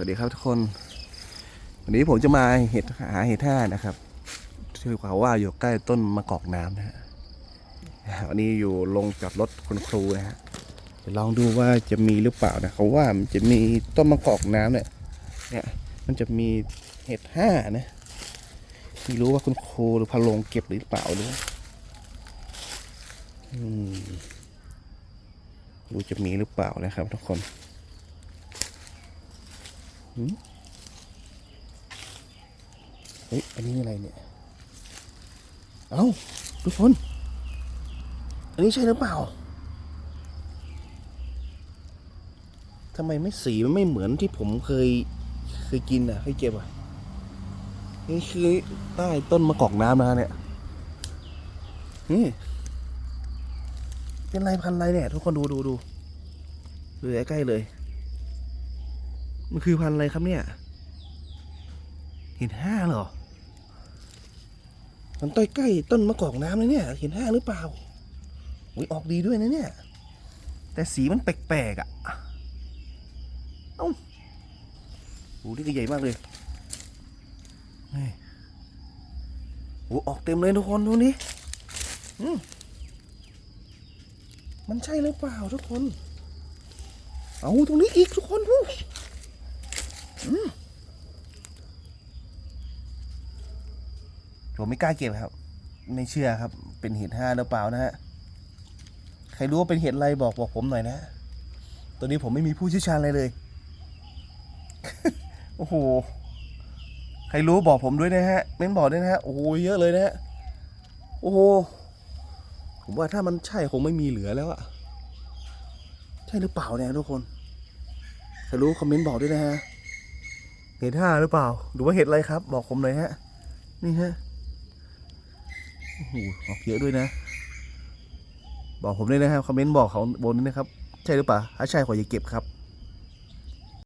วัสดีครับทุกคน วันนี้ผมจะมาเห็ดหาเห็ดท่านะครับชื่อเขาว่าอยู่ใกล้ต้นมะกอกน้ำนะฮะวันนี้อยู่ลงจอดรถคุณครูนะฮะเดี๋ยวลองดูว่าจะมีหรือเปล่านะเขาว่ามันจะมีต้นมะกอกน้ำเนี่ยเนี่ย มันจะมีเห็ดห้านะไม่รู้ว่าคุณครูหรือพะโลงเก็บหรือเปล่าหรืออืมดูจะมีหรือเปล่านะครับทุกคน เฮ้ย อันนี้อะไรเนี่ย เอ้า ทุกคน อันนี้ใช่หรือเปล่า ทำไมไม่สีมันไม่เหมือนที่ผมเคย เคยกินอะเคยเก็บอะ นี่คือใต้ต้นมะกอกน้ำนะเนี่ย นี่ เป็นไรพันธุ์อะไรเนี่ย ทุกคนดูดูดูดูใกล้ๆเลย มันคือพันอะไรครับเนี่ย เห็นห้าเหรอ มันต้อยใกล้ต้นมะกอกน้ำเลยเนี่ย เห็นห้าหรือเปล่าอุ้ยออกดีด้วยนะเนี่ย แต่สีมันแปลกๆอะ เอ้าโอ้นี่ก็ใหญ่มากเลยโอ้ออกเต็มเลยทุกคนดูนี่มันใช่หรือเปล่าทุกคน เอาตรงนี้อีกทุกคนดู ผมไม่กล้าเก็บครับ ไม่เชื่อครับ เป็นเห็ดห้าหรือเปล่านะฮะ ใครรู้ว่าเป็นเห็ดอะไรบอกบอกผมหน่อยนะ ตัวนี้ผมไม่มีผู้เชี่ยวชาญอะไรเลย โอ้โห ใครรู้บอกผมด้วยนะฮะ เม้นบอกด้วยนะฮะ โอ้โห เยอะเลยนะฮะ โอ้โห ผมว่าถ้ามันใช่คงไม่มีเหลือแล้วอะใช่หรือเปล่าเนี่ยทุกคน ใครรู้คอมเมนต์บอกด้วยนะฮะ เห็ดห้าหรือเปล่า หรือว่าเห็ดอะไรครับ บอกผมหน่อยฮะ นี่ฮะ โอ้โห ออกเยอะด้วยนะ บอกผมด้วยนะครับ คอมเมนต์บอกเขาบนนี้นะครับ ใช่หรือเปล่า ถ้าใช่ขออย่าเก็บครับ